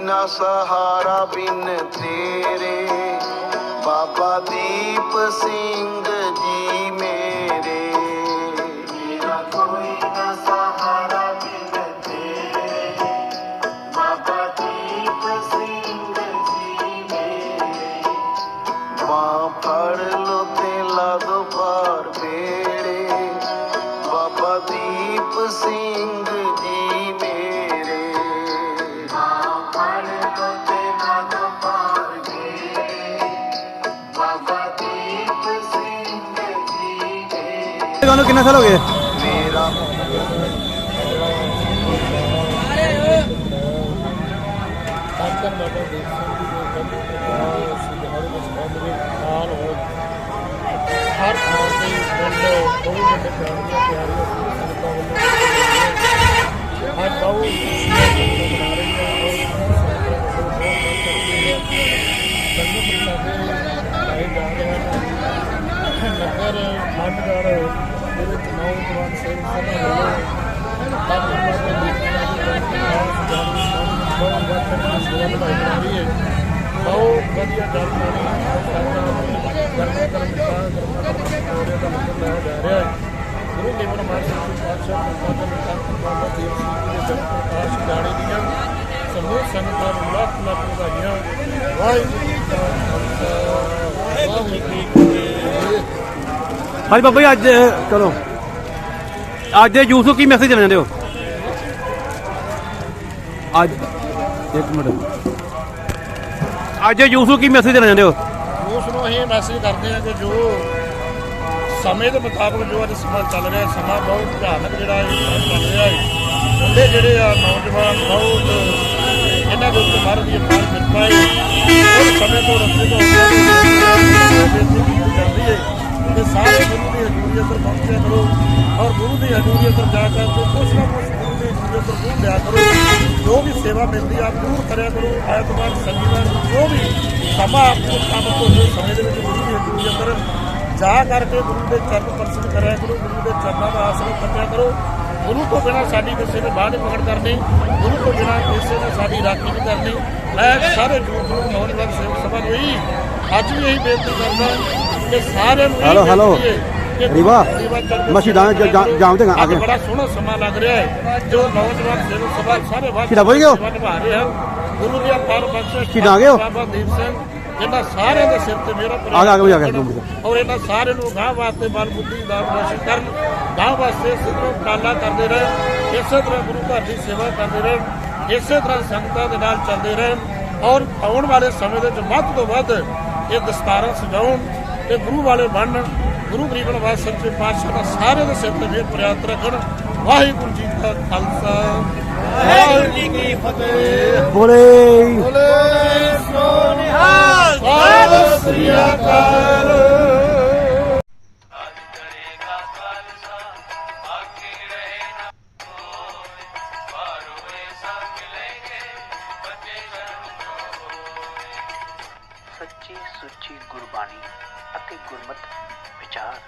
ਨਾ ਸਹਾਰਾ ਬਿਨ ਤੇਰੇ। ਬਾਬਾ ਦੀਪ ਸਿੰਘ ਤੁਹਾਨੂੰ ਕਿੰਨੇ ਸਾਲ ਹੋ ਗਏ? ਮੇਰਾ ਧੰਨ ਜੀ ਦੇ ਜਾ ਰਹੇ ਹਨ ਨਗਰ ਮੰਡਗੜ ਦੇ ਵਿੱਚ ਨੌਜਵਾਨ ਸਿੰਘ ਸਭਾ ਵੱਲੋਂ ਧੰਨ ਦੇ ਜਨਮ ਬਹੁਤ ਵਧੀਆ ਸੇਵਾ ਜਾ ਰਹੀ ਹੈ ਬਹੁਤ ਵਧੀਆ ਜਾਣਕਾਰੀ ਸਾਡਾ ਕਰਮ ਕਰਮ ਜਾ ਰਿਹਾ ਹੈ ਗੁਰੂ ਦੇਵਨ ਮਾਰਸ਼ਲ ਜੀ ਪਾਤਸ਼ਾਹ ਬਾਬਾ ਦੀਪ ਸਿੰਘ ਦੇ ਜਨਮ ਪ੍ਰਕਾਸ਼ ਦਿਹਾੜੇ ਦੀਆਂ ਸਮੂਹ ਸੰਗਤਾਂ ਨੂੰ ਲੱਖ ਲੱਖ ਵਧਾਈਆਂ ਵਾਹਿਗੁਰੂ ਜੀ ਕਾ ਖਾਲਸਾ ਹਾਂਜੀ ਬਾਬਾ ਜੀ ਅੱਜ ਚਲੋ। ਅੱਜ ਦੇ ਯੂਥ ਨੂੰ ਕੀ ਮੈਸੇਜ ਦੇਣਾ ਚਾਹੁੰਦੇ ਹੋ? ਅੱਜ ਇੱਕ ਮਿੰਟ। ਅੱਜ ਯੂਥ ਨੂੰ ਕੀ ਮੈਸੇਜ ਦੇਣਾ ਚਾਹੁੰਦੇ ਹੋ? ਉਸ ਨੂੰ ਅਸੀਂ ਮੈਸੇਜ ਕਰਦੇ ਹਾਂ ਕਿ ਜੋ ਸਮੇਂ ਦੇ ਮੁਤਾਬਕ ਜੋ ਅੱਜ ਸਮਾਂ ਚੱਲ ਰਿਹਾ ਹੈ, ਸਮਾਂ ਬਹੁਤ ਭਿਆਨਕ ਜਿਹੜਾ ਇਹ ਸਮਾਂ ਚੱਲ ਰਿਹਾ ਹੈ ਉਹਦੇ ਜਿਹੜੇ ਆ ਨੌਜਵਾਨ ਬਹੁਤ ਇਹਨਾਂ ਦੇ ਉੱਤੇ ਮਾਰ ਦੀ ਅਪਾਰ ਕਿਰਪਾ ਹੈ। ਉਹ ਸਮੇਂ ਤੋਂ ਰਸਤੇ ਤੋਂ ਬੇਨਤੀ ਕਰਦੀ ਹੈ ਕਿ ਸਾਰੇ ਗੁਰੂ ਦੀ ਹਜ਼ੂਰੀ ਅੰਦਰ ਪਹੁੰਚਿਆ ਕਰੋ ਔਰ ਗੁਰੂ ਦੀ ਹਜ਼ੂਰੀ ਅੰਦਰ ਜਾ ਕੇ ਕੁਛ ਨਾ ਕੁਛ ਗੁਰੂ ਦੀ ਹਜ਼ੂਰੀ ਅੰਦਰ ਜ਼ਰੂਰ ਲਿਆ ਕਰੋ। ਜੋ ਵੀ ਸੇਵਾ ਮਿਲਦੀ ਆ ਜ਼ਰੂਰ ਕਰਿਆ ਕਰੋ। ਐਤਵਾਰ ਸ਼ਨੀਵਾਰ ਜੋ ਵੀ ਸਮਾਂ ਆਪਣੇ ਕੰਮ ਤੋਂ ਹੋਏ ਸਮੇਂ ਦੇ ਵਿੱਚ ਗੁਰੂ ਦੀ ਹਜ਼ੂਰੀ ਅੰਦਰ ਜਾ ਕਰਕੇ ਗੁਰੂ ਦੇ ਚਰਨ ਪਰਸਨ ਕਰਿਆ ਕਰੋ, ਗੁਰੂ ਦੇ ਚਰਨਾਂ ਦਾ ਆਸਰਾ ਕੱਟਿਆ ਕਰੋ। ਗੁਰੂ ਤੋਂ ਬਿਨਾਂ ਸਾਡੀ ਕਿਸੇ ਨੇ ਬਾਹਰ ਨਹੀਂ ਪਕੜ ਕਰਨੀ। ਗੁਰੂ ਤੋਂ ਬਿਨਾਂ ਕਿਸੇ ਨੇ ਸਾਡੀ ਰਾਖੀ ਨਹੀਂ ਕਰਨੀ। ਮੈਂ ਸਾਰੇ ਯੂਥ ਨੂੰ ਨੌਜਵਾਨ ਸੇਵਕ ਸਭਾ ਨੂੰ ਅੱਜ ਵੀ ਇਹੀ ਬੇਨਤੀ ਕਰਦਾ ਕਿ ਸਾਰਿਆਂ ਨੂੰ ਹੈਲੋ, ਹੈਲੋ। ਕਿ ਰੀਵਾ, ਰੀਵਾ ਚੜ੍ਹਦੀ ਮੈਂ ਸ਼ਹੀਦਾਂ ਦੇ ਜਾ- ਜਾਮ ਤੇ ਆ ਗਿਆ। ਬੜਾ ਸੋਹਣਾ ਸਮਾਂ ਲੱਗ ਰਿਹਾ ਹੈ ਜੋ ਨੌਜਵਾਨ ਸੇਵਕ ਸਭਾ ਸਾਰੇ ਵਾਹ ਸ਼ਹੀਦਾਂ ਪਹੁੰਚ ਗਏ? ਨਿਭਾ ਰਹੇ ਹਨ ਗੁਰੂ ਬਖਸ਼ਿਸ਼ ਸ਼ਹੀਦਾਂ ਆ ਗਏ? ਬਾਬਾ ਦੀਪ ਸਿੰਘ ਇਹਨਾਂ ਸਾਰਿਆਂ ਦੇ ਸਿਰ ਤੇ ਮੇਰਾ ਆ ਆ ਗਿਆ। ਔਰ ਇਹਨਾਂ ਸਾਰਿਆਂ ਨੂੰ ਗਾਂ ਵਾਸਤੇ ਬਲ ਬੁੱਧੀ ਦਾ ਰੋਸ਼ਨ ਕਰਨ ਗਾਂ ਵਾਸਤੇ ਸਿੱਧੋ ਕਾਲਾ ਕਰਦੇ ਰਹਿਣ ਇਸੇ ਤਰ੍ਹਾਂ ਗੁਰੂ ਘਰ ਦੀ ਸੇਵਾ ਕਰਦੇ ਰਹਿਣ ਇਸੇ ਤਰ੍ਹਾਂ ਸੰਗਤਾਂ ਦੇ ਨਾਲ ਚੱਲਦੇ ਰਹਿਣ ਔਰ ਆਉਣ ਵਾਲੇ ਸਮੇਂ ਦੇ ਵਿੱਚ ਵੱਧ ਤੋਂ ਵੱਧ ਇਹ ਦਸਤਾਰਾਂ ਸਜਾਉਣ ਤੇ ਗੁਰੂ ਵਾਲੇ ਬਣਨ ਗੁਰੂ ਗਰੀਬ ਨਵਾਜ ਸੱਚੇ ਪਾਤਸ਼ਾਹ ਦਾ ਸਾਰੇ ਦੇ ਸਿਰ ਤੇ ਮੇਰ ਪ੍ਰਿਆਤ ਰੱਖਣ। ਵਾਹਿਗੁਰੂ ਜੀ ਕਾ ਖਾਲਸਾ। ਵਾਹਿਗੁਰੂ ਜੀ ਕੀ ਫਤਿਹ। ਬੋਲੇ। ਬੋਲੇ ਸੋ ਗੁਰਬਾਣੀ ਅਤੇ ਗੁਰਮਤ ਵਿਚਾਰ।